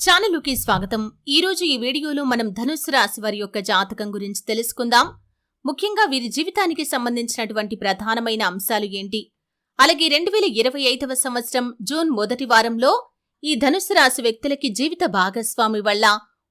ఛానలుకి స్వాగతం. ఈ రోజు ఈ వీడియోలో మనం ధనుసు రాశి వారి యొక్క జాతకం గురించి తెలుసుకుందాం. ముఖ్యంగా వీరి జీవితానికి సంబంధించినటువంటి ప్రధానమైన అంశాలు ఏంటి? అలాగే రెండు వేల ఇరవై ఐదవ సంవత్సరం జూన్ మొదటి వారంలో ఈ ధనుసు రాశి వ్యక్తులకి జీవిత భాగస్వామి వల్ల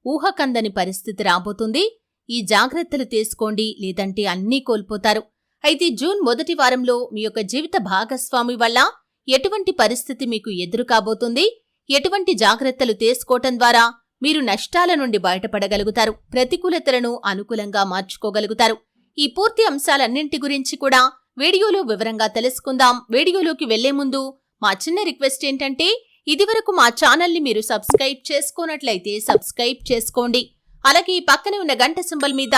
ఊహకందని పరిస్థితి రాబోతుంది. ఈ జాగ్రత్తలు తీసుకోండి లేదంటే అన్నీ కోల్పోతారు. అయితే జూన్ మొదటి వారంలో మీ యొక్క జీవిత భాగస్వామి వల్ల ఎటువంటి పరిస్థితి మీకు ఎదురు కాబోతుంది ఎటువంటి జాగ్రత్తలు తీసుకోవటం ద్వారా మీరు నష్టాల నుండి బయటపడగలుగుతారు ప్రతికూలతలను అనుకూలంగా మార్చుకోగలుగుతారు. ఈ పూర్తి అంశాలన్నింటి గురించి కూడా వీడియోలో వివరంగా తెలుసుకుందాం. వీడియోలోకి వెళ్ళే ముందు మా చిన్న రిక్వెస్ట్ ఏంటంటే ఇదివరకు మా ఛానల్ని మీరు సబ్స్క్రైబ్ చేసుకోనట్లయితే సబ్స్క్రైబ్ చేసుకోండి. అలాగే ఈ పక్కనే ఉన్న గంట సింబల్ మీద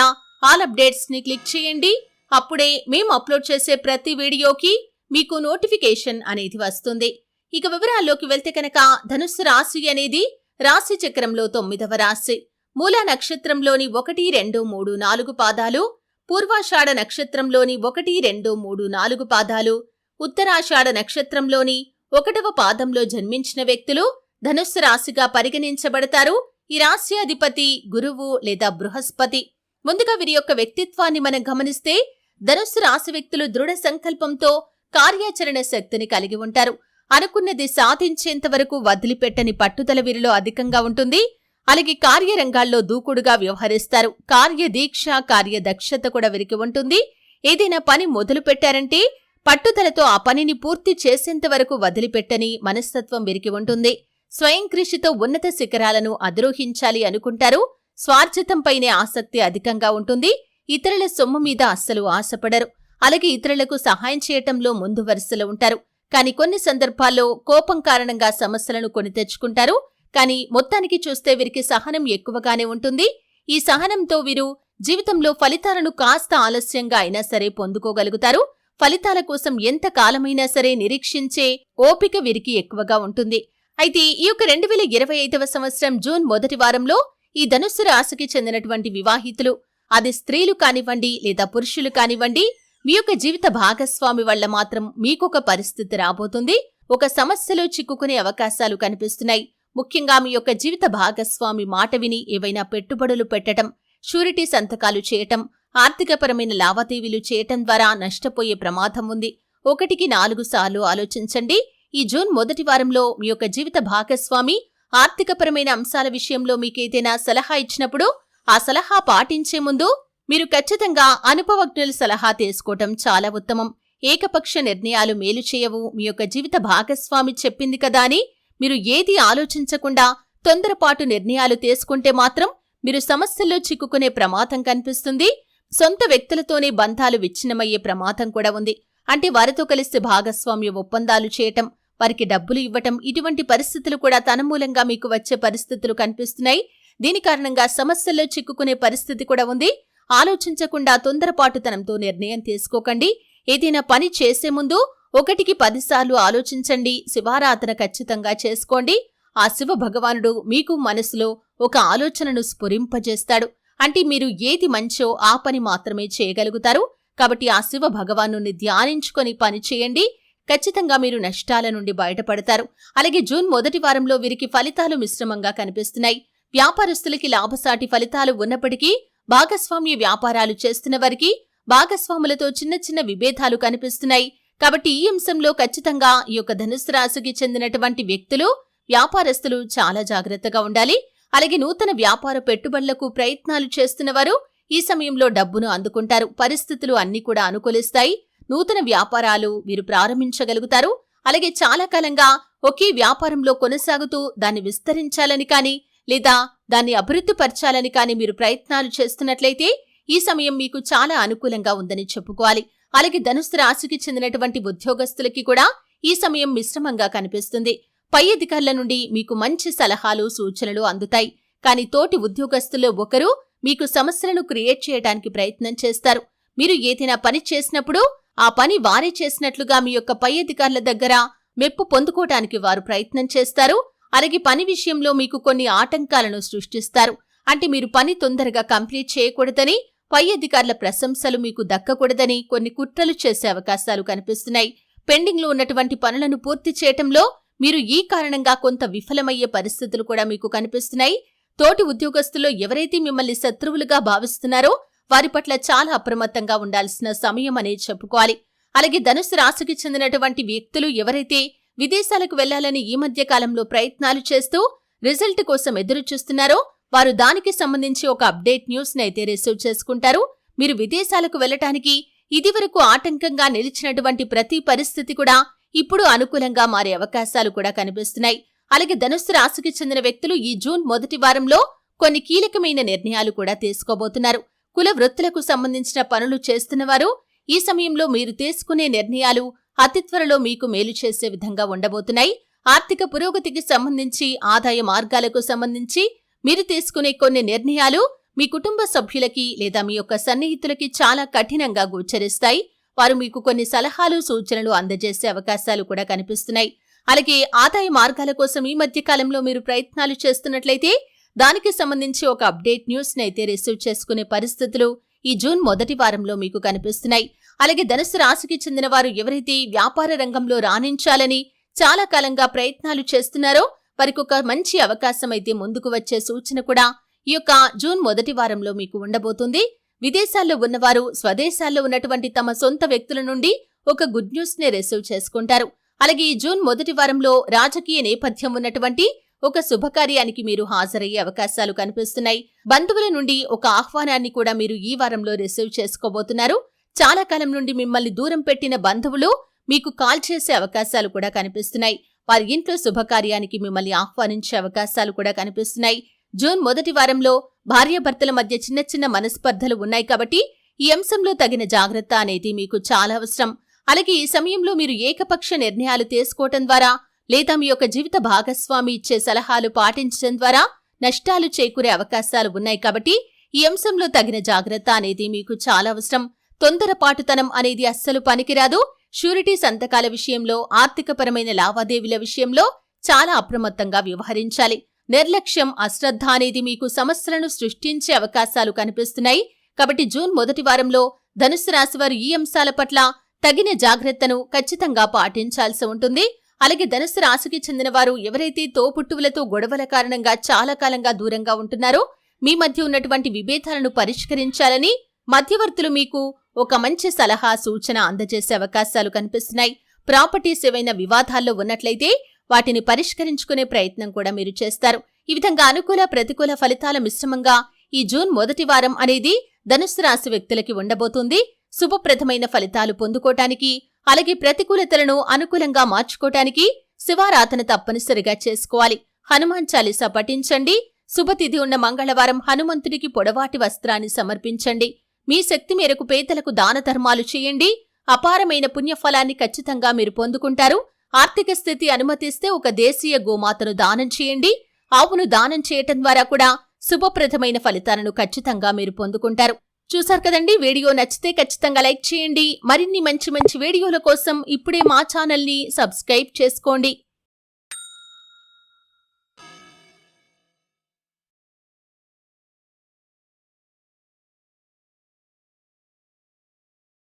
ఆల్ అప్డేట్స్ని క్లిక్ చేయండి. అప్పుడే మేము అప్లోడ్ చేసే ప్రతి వీడియోకి మీకు నోటిఫికేషన్ అనేది వస్తుంది. ఇక వివరాల్లోకి వెళ్తే కనుక ధనుస్సు రాశి అనేది రాశి చక్రంలో తొమ్మిదవ రాశి. మూల నక్షత్రంలోని ఒకటి రెండు మూడు నాలుగు పాదాలు పూర్వాషాఢ నక్షత్రంలోని ఒకటి రెండు మూడు నాలుగు పాదాలు ఉత్తరాషాఢ నక్షత్రంలోని ఒకటవ పాదంలో జన్మించిన వ్యక్తులు ధనుస్సు రాశిగా పరిగణించబడతారు. ఈ రాశి అధిపతి గురువు లేదా బృహస్పతి. ముందుగా వీరి యొక్క వ్యక్తిత్వాన్ని మనం గమనిస్తే ధనుస్సు రాశి వ్యక్తులు దృఢ సంకల్పంతో కార్యాచరణ శక్తిని కలిగి ఉంటారు. అనుకున్నది సాధించేంత వరకు వదిలిపెట్టని పట్టుదల వీరిలో అధికంగా ఉంటుంది. అలాగే కార్యరంగాల్లో దూకుడుగా వ్యవహరిస్తారు. కార్యదీక్ష కార్యదక్షత కూడా వీరికి ఉంటుంది. ఏదైనా పని మొదలు పెట్టారంటే పట్టుదలతో ఆ పనిని పూర్తి చేసేంత వరకు వదిలిపెట్టని మనస్తత్వం వీరికి ఉంటుంది. స్వయం కృషితో ఉన్నత శిఖరాలను అధిరోహించాలి అనుకుంటారు. స్వార్థతంపైనే ఆసక్తి అధికంగా ఉంటుంది. ఇతరుల సొమ్ము మీద అస్సలు ఆశపడరు. అలాగే ఇతరులకు సహాయం చేయటంలో ముందు వరుసలో ఉంటారు. కానీ కొన్ని సందర్భాల్లో కోపం కారణంగా సమస్యలను కొని తెచ్చుకుంటారు. కానీ మొత్తానికి చూస్తే వీరికి సహనం ఎక్కువగానే ఉంటుంది. ఈ సహనంతో వీరు జీవితంలో ఫలితాలను కాస్త ఆలస్యంగా అయినా సరే పొందుకోగలుగుతారు. ఫలితాల కోసం ఎంత కాలమైనా సరే నిరీక్షించే ఓపిక వీరికి ఎక్కువగా ఉంటుంది. అయితే ఈ యొక్క రెండు వేల ఇరవై ఐదవ సంవత్సరం జూన్ మొదటి వారంలో ఈ ధనుస్సు రాశికి చెందినటువంటి వివాహితులు. అది స్త్రీలు కానివ్వండి లేదా పురుషులు కానివ్వండి మీ యొక్క జీవిత భాగస్వామి వల్ల మాత్రం మీకొక పరిస్థితి రాబోతుంది. ఒక సమస్యలో చిక్కుకునే అవకాశాలు కనిపిస్తున్నాయి. ముఖ్యంగా మీ యొక్క జీవిత భాగస్వామి మాట విని ఏవైనా పెట్టుబడులు పెట్టటం షూరిటీ సంతకాలు చేయటం ఆర్థికపరమైన లావాదేవీలు చేయటం ద్వారా నష్టపోయే ప్రమాదం ఉంది. ఒకటికి నాలుగు సార్లు ఆలోచించండి. ఈ జూన్ మొదటి వారంలో మీ యొక్క జీవిత భాగస్వామి ఆర్థికపరమైన అంశాల విషయంలో మీకేదైనా సలహా ఇచ్చినప్పుడు ఆ సలహా పాటించే ముందు మీరు ఖచ్చితంగా అనుభవజ్ఞుల సలహా తీసుకోవటం చాలా ఉత్తమం. ఏకపక్ష నిర్ణయాలు మేలు చేయవు. మీ యొక్క జీవిత భాగస్వామి చెప్పింది కదా అని మీరు ఏది ఆలోచించకుండా తొందరపాటు నిర్ణయాలు తీసుకుంటే మాత్రం మీరు సమస్యల్లో చిక్కుకునే ప్రమాదం కనిపిస్తుంది. సొంత వ్యక్తులతోనే బంధాలు విచ్ఛిన్నమయ్యే ప్రమాదం కూడా ఉంది. అంటే వారితో కలిసి భాగస్వామ్య ఒప్పందాలు చేయటం వారికి డబ్బులు ఇవ్వటం ఇటువంటి పరిస్థితులు కూడా తన మూలంగా మీకు వచ్చే పరిస్థితులు కనిపిస్తున్నాయి. దీని కారణంగా సమస్యల్లో చిక్కుకునే పరిస్థితి కూడా ఉంది. ఆలోచించకుండా తొందరపాటుతనంతో నిర్ణయం తీసుకోకండి. ఏదైనా పని చేసే ముందు ఒకటికి పదిసార్లు ఆలోచించండి. శివారాధన ఖచ్చితంగా చేసుకోండి. ఆ శివ భగవానుడు మీకు మనసులో ఒక ఆలోచనను స్ఫురింపజేస్తాడు. అంటే మీరు ఏది మంచో ఆ పని మాత్రమే చేయగలుగుతారు. కాబట్టి ఆ శివ భగవాను ధ్యానించుకొని పని చేయండి. ఖచ్చితంగా మీరు నష్టాల నుండి బయటపడతారు. అలాగే జూన్ మొదటి వారంలో వీరికి ఫలితాలు మిశ్రమంగా కనిపిస్తున్నాయి. వ్యాపారస్తులకి లాభసాటి ఫలితాలు ఉన్నప్పటికీ భాగస్వామ్య వ్యాపారాలు చేస్తున్న వారికి భాగస్వాములతో చిన్న చిన్న విభేదాలు కనిపిస్తున్నాయి. కాబట్టి ఈ అంశంలో ఖచ్చితంగా ఈ యొక్క ధనుసు రాశికి చెందినటువంటి వ్యక్తులు వ్యాపారస్తులు చాలా జాగ్రత్తగా ఉండాలి. అలాగే నూతన వ్యాపార పెట్టుబడులకు ప్రయత్నాలు చేస్తున్నవారు ఈ సమయంలో డబ్బును అందుకుంటారు. పరిస్థితులు అన్ని కూడా అనుకూలిస్తాయి. నూతన వ్యాపారాలు వీరు ప్రారంభించగలుగుతారు. అలాగే చాలా కాలంగా ఒకే వ్యాపారంలో కొనసాగుతూ దాన్ని విస్తరించాలని కానీ లేదా దాన్ని అభివృద్ధి పరచాలని కానీ మీరు ప్రయత్నాలు చేస్తున్నట్లయితే ఈ సమయం మీకు చాలా అనుకూలంగా ఉందని చెప్పుకోవాలి. అలాగే ధనుసు రాశికి చెందినటువంటి ఉద్యోగస్తులకి కూడా ఈ సమయం మిశ్రమంగా కనిపిస్తుంది. పై అధికారుల నుండి మీకు మంచి సలహాలు సూచనలు అందుతాయి. కానీ తోటి ఉద్యోగస్తుల్లో ఒకరు మీకు సమస్యలను క్రియేట్ చేయడానికి ప్రయత్నం చేస్తారు. మీరు ఏదైనా పని చేసినప్పుడు ఆ పని వారే చేసినట్లుగా మీ యొక్క పై అధికారుల దగ్గర మెప్పు పొందుకోవటానికి వారు ప్రయత్నం చేస్తారు. అలాగే పని విషయంలో మీకు కొన్ని ఆటంకాలను సృష్టిస్తారు. అంటే మీరు పని తొందరగా కంప్లీట్ చేయకూడదని పై అధికారుల ప్రశంసలు మీకు దక్కకూడదని కొన్ని కుట్రలు చేసే అవకాశాలు కనిపిస్తున్నాయి. పెండింగ్లో ఉన్నటువంటి పనులను పూర్తి చేయటంలో మీరు ఈ కారణంగా కొంత విఫలమయ్యే పరిస్థితులు కూడా మీకు కనిపిస్తున్నాయి. తోటి ఉద్యోగస్తుల్లో ఎవరైతే మిమ్మల్ని శత్రువులుగా భావిస్తున్నారో వారి పట్ల చాలా అప్రమత్తంగా ఉండాల్సిన సమయం అనేది చెప్పుకోవాలి. అలాగే ధనుసు రాశికి చెందినటువంటి వ్యక్తులు ఎవరైతే విదేశాలకు వెళ్ళాలని ఈ మధ్య కాలంలో ప్రయత్నాలు చేస్తూ రిజల్ట్ కోసం ఎదురు చూస్తున్నారో వారు దానికి సంబంధించి ఒక అప్డేట్ న్యూస్ అయితే రిసీవ్ చేసుకుంటారు. మీరు విదేశాలకు వెళ్ళటానికి ఇదివరకు ఆటంకంగా నిలిచినటువంటి ప్రతి పరిస్థితి కూడా ఇప్పుడు అనుకూలంగా మారే అవకాశాలు కూడా కనిపిస్తున్నాయి. అలాగే ధనుస్సు రాశికి చెందిన వ్యక్తులు ఈ జూన్ మొదటి వారంలో కొన్ని కీలకమైన నిర్ణయాలు కూడా తీసుకోబోతున్నారు. కుల వృత్తులకు సంబంధించిన పనులు చేస్తున్నవారు ఈ సమయంలో మీరు తీసుకునే నిర్ణయాలు అతి త్వరలో మీకు మేలు చేసే విధంగా ఉండబోతున్నాయి. ఆర్థిక పురోగతికి సంబంధించి ఆదాయ మార్గాలకు సంబంధించి మీరు తీసుకునే కొన్ని నిర్ణయాలు మీ కుటుంబ సభ్యులకి లేదా మీ యొక్క సన్నిహితులకి చాలా కఠినంగా గోచరిస్తాయి. వారు మీకు కొన్ని సలహాలు సూచనలు అందజేసే అవకాశాలు కూడా కనిపిస్తున్నాయి. అలాగే ఆదాయ మార్గాల కోసం ఈ మధ్య కాలంలో మీరు ప్రయత్నాలు చేస్తున్నట్లయితే దానికి సంబంధించి ఒక అప్డేట్ న్యూస్ అయితే రిసీవ్ చేసుకునే పరిస్థితులు ఈ జూన్ మొదటి వారంలో మీకు కనిపిస్తున్నాయి. అలాగే ధనుసు రాశికి చెందిన వారు ఎవరైతే వ్యాపార రంగంలో రాణించాలని చాలా కాలంగా ప్రయత్నాలు చేస్తున్నారో వారికి ఒక మంచి అవకాశం అయితే ముందుకు వచ్చే సూచన కూడా ఈ యొక్క జూన్ మొదటి వారంలో మీకు ఉండబోతుంది. విదేశాల్లో ఉన్నవారు స్వదేశాల్లో ఉన్నటువంటి తమ సొంత వ్యక్తుల నుండి ఒక గుడ్ న్యూస్ని రిసీవ్ చేసుకుంటారు. అలాగే ఈ జూన్ మొదటి వారంలో రాజకీయ నేపథ్యం ఉన్నటువంటి ఒక శుభకార్యానికి మీరు హాజరయ్యే అవకాశాలు కనిపిస్తున్నాయి. బంధువుల నుండి ఒక ఆహ్వానాన్ని కూడా మీరు ఈ వారంలో రిసీవ్ చేసుకోబోతున్నారు. చాలా కాలం నుండి మిమ్మల్ని దూరం పెట్టిన బంధువులు మీకు కాల్ చేసే అవకాశాలు కూడా కనిపిస్తున్నాయి. వారి ఇంట్లో శుభకార్యానికి మిమ్మల్ని ఆహ్వానించే అవకాశాలు కూడా కనిపిస్తున్నాయి. జూన్ మొదటి వారంలో భార్యాభర్తల మధ్య చిన్న చిన్న మనస్పర్ధలు ఉన్నాయి కాబట్టి ఈ అంశంలో తగిన జాగ్రత్త అనేది మీకు చాలా అవసరం. అలాగే ఈ సమయంలో మీరు ఏకపక్ష నిర్ణయాలు తీసుకోవటం ద్వారా లేదా మీ యొక్క జీవిత భాగస్వామి ఇచ్చే సలహాలు పాటించడం ద్వారా నష్టాలు చేకూరే అవకాశాలు ఉన్నాయి కాబట్టి ఈ అంశంలో తగిన జాగ్రత్త అనేది మీకు చాలా అవసరం. తొందరపాటుతనం అనేది అస్సలు పనికిరాదు. షూరిటీ సంతకాల విషయంలో ఆర్థికపరమైన లావాదేవీల విషయంలో చాలా అప్రమత్తంగా వ్యవహరించాలి. నిర్లక్ష్యం అశ్రద్ధ అనేది మీకు సమస్యలను సృష్టించే అవకాశాలు కనిపిస్తున్నాయి. కాబట్టి జూన్ మొదటి వారంలో ధనుసు రాశి వారు ఈ అంశాల పట్ల తగిన జాగ్రత్తను ఖచ్చితంగా పాటించాల్సి ఉంటుంది. అలాగే ధనుసు రాశికి చెందిన వారు ఎవరైతే తోపుట్టువులతో గొడవల కారణంగా చాలా కాలంగా దూరంగా ఉంటున్నారో మీ మధ్య ఉన్నటువంటి విభేదాలను పరిష్కరించాలని మధ్యవర్తులు మీకు ఒక మంచి సలహా సూచన అందజేసే అవకాశాలు కనిపిస్తున్నాయి. ప్రాపర్టీస్ ఏవైనా వివాదాల్లో ఉన్నట్లయితే వాటిని పరిష్కరించుకునే ప్రయత్నం కూడా మీరు చేస్తారు. ఈ విధంగా అనుకూల ప్రతికూల ఫలితాల మిశ్రమంగా ఈ జూన్ మొదటి వారం అనేది ధనుస్సు రాశి వ్యక్తులకి ఉండబోతుంది. శుభప్రదమైన ఫలితాలు పొందుకోటానికి అలాగే ప్రతికూలతలను అనుకూలంగా మార్చుకోటానికి శివారాధన తప్పనిసరిగా చేసుకోవాలి. హనుమాన్ చాలీసా పఠించండి. శుభతిథి ఉన్న మంగళవారం హనుమంతుడికి పొడవాటి వస్త్రాన్ని సమర్పించండి. మీ శక్తి మేరకు పేదలకు దాన ధర్మాలు చేయండి. అపారమైన పుణ్యఫలాన్ని ఖచ్చితంగా మీరు పొందుకుంటారు. ఆర్థిక స్థితి అనుమతిస్తే ఒక దేశీయ గోమాతను దానం చేయండి. ఆవును దానం చేయటం ద్వారా కూడా శుభప్రదమైన ఫలితాలను ఖచ్చితంగా మీరు పొందుకుంటారు. చూసారు కదండి? వీడియో నచ్చితే ఖచ్చితంగా లైక్ చేయండి. మరిన్ని మంచి మంచి వీడియోల కోసం ఇప్పుడే మా ఛానల్ని సబ్స్క్రైబ్ చేసుకోండి.